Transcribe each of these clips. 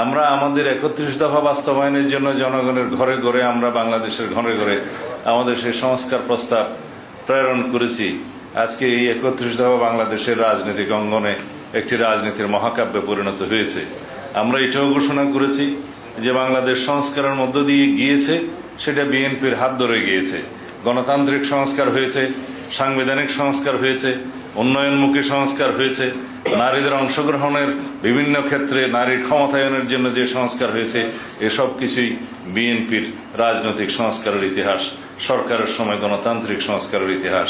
আমরা আমাদের একত্রিশ দফা বাস্তবায়নের জন্য জনগণের ঘরে ঘরে, আমরা বাংলাদেশের ঘরে ঘরে আমাদের সেই সংস্কার প্রস্তাব প্রেরণ করেছি। আজকে এই একত্রিশ দফা বাংলাদেশের রাজনৈতিক অঙ্গনে একটি রাজনীতির মহাকাব্যে পরিণত হয়েছে। আমরা এটাও ঘোষণা করেছি যে বাংলাদেশ সংস্কারের মধ্য দিয়ে গিয়েছে, সেটা বিএনপির হাত ধরে গিয়েছে। গণতান্ত্রিক সংস্কার হয়েছে সাংবিধানিক সংস্কার হয়েছে, উন্নয়নমুখী সংস্কার হয়েছে, নারীদের অংশগ্রহণের বিভিন্ন ক্ষেত্রে নারীর ক্ষমতায়নের জন্য যে সংস্কার হয়েছে, এসব কিছুই বিএনপির রাজনৈতিক সংস্কারের ইতিহাস, সরকারের সময় গণতান্ত্রিক সংস্কারের ইতিহাস,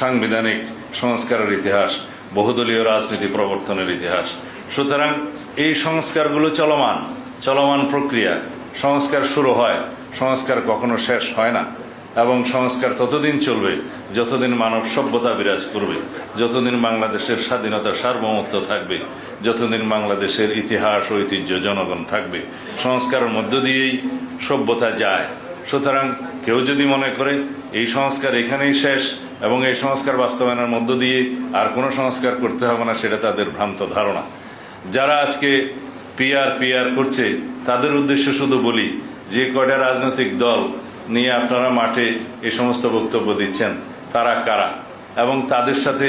সাংবিধানিক সংস্কারের ইতিহাস, বহুদলীয় রাজনীতি প্রবর্তনের ইতিহাস। সুতরাং এই সংস্কারগুলো চলমান চলমান প্রক্রিয়া, সংস্কার শুরু হয়, সংস্কার কখনো শেষ হয় না। এবং সংস্কার ততদিন চলবে যতদিন মানব সভ্যতা বিরাজ করবে, যতদিন বাংলাদেশের স্বাধীনতা সার্বভৌমত্ব থাকবে, যতদিন বাংলাদেশের ইতিহাস ঐতিহ্য জনগণ থাকবে। সংস্কারের মধ্য দিয়েই সভ্যতা যায়। সুতরাং কেউ যদি মনে করে এই সংস্কার এখানেই শেষ এবং এই সংস্কার বাস্তবায়নের মধ্য দিয়ে আর কোনো সংস্কার করতে হবে না, সেটা তাদের ভ্রান্ত ধারণা। যারা আজকে পিআর পিআর করছে, তাদের উদ্দেশ্যে শুধু বলি, যে কয়টা রাজনৈতিক দল নিয়ে আপনারা মাঠে এ সমস্ত বক্তব্য দিচ্ছেন। তারা কারা? এবং তাদের সাথে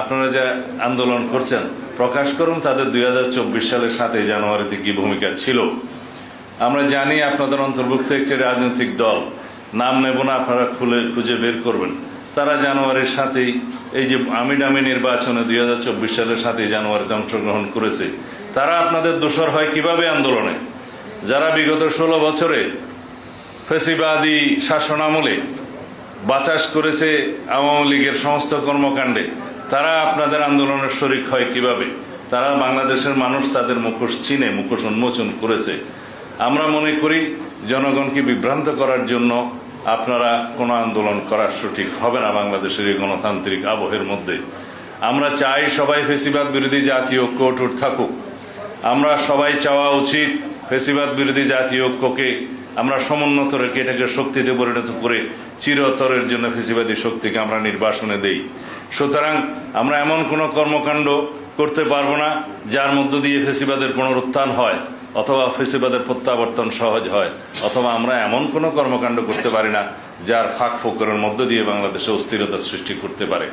আপনারা যা আন্দোলন করছেন, প্রকাশ করুন তাদের দুই হাজার চব্বিশ সালের সাতই জানুয়ারিতে কি ভূমিকা ছিল। আমরা জানি আপনাদের অন্তর্ভুক্ত একটি রাজনৈতিক দল। নাম নেব না, আপনারা খুলে, খুঁজে বের করবেন। তারা জানুয়ারির সাথেই এই যে আমি ডামি নির্বাচনে দুই হাজার চব্বিশ সালের সাতই জানুয়ারিতে অংশগ্রহণ করেছে, তারা আপনাদের দোষর হয় কীভাবে আন্দোলনে? যারা বিগত ষোলো বছরে ফেসিবাদী শাসনামলে বাতাস করেছে আওয়ামী লীগের সমস্ত কর্মকাণ্ডে। তারা আপনাদের আন্দোলনের শরিক হয় কীভাবে? তারা বাংলাদেশের মানুষ তাদের মুখোশ চিনে, মুখোশ উন্মোচন করেছে। আমরা মনে করি, জনগণকে বিভ্রান্ত করার জন্য আপনারা কোনো আন্দোলন করা সঠিক হবে না বাংলাদেশের এই গণতান্ত্রিক আবহের মধ্যে। আমরা চাই সবাই ফেসিবাদ বিরোধী জাতীয় ঐক্য অটুট থাকুক। আমরা সবাই চাওয়া উচিত ফেসিবাদ বিরোধী জাতীয় ঐক্যকে আমরা সমুন্নত রেখে এটাকে শক্তিতে পরিণত করে চিরতরের জন্য ফেসিবাদী শক্তিকে আমরা নির্বাসনে দেই। সুতরাং আমরা এমন কোনো কর্মকাণ্ড করতে পারব না, যার মধ্য দিয়ে ফেসিবাদের পুনরুত্থান হয়, অথবা ফেসিবাদের প্রত্যাবর্তন সহজ হয়, অথবা আমরা এমন কোনো কর্মকাণ্ড করতে পারি না, যার ফাঁক ফোকরের মধ্য দিয়ে বাংলাদেশে অস্থিরতা সৃষ্টি করতে পারে।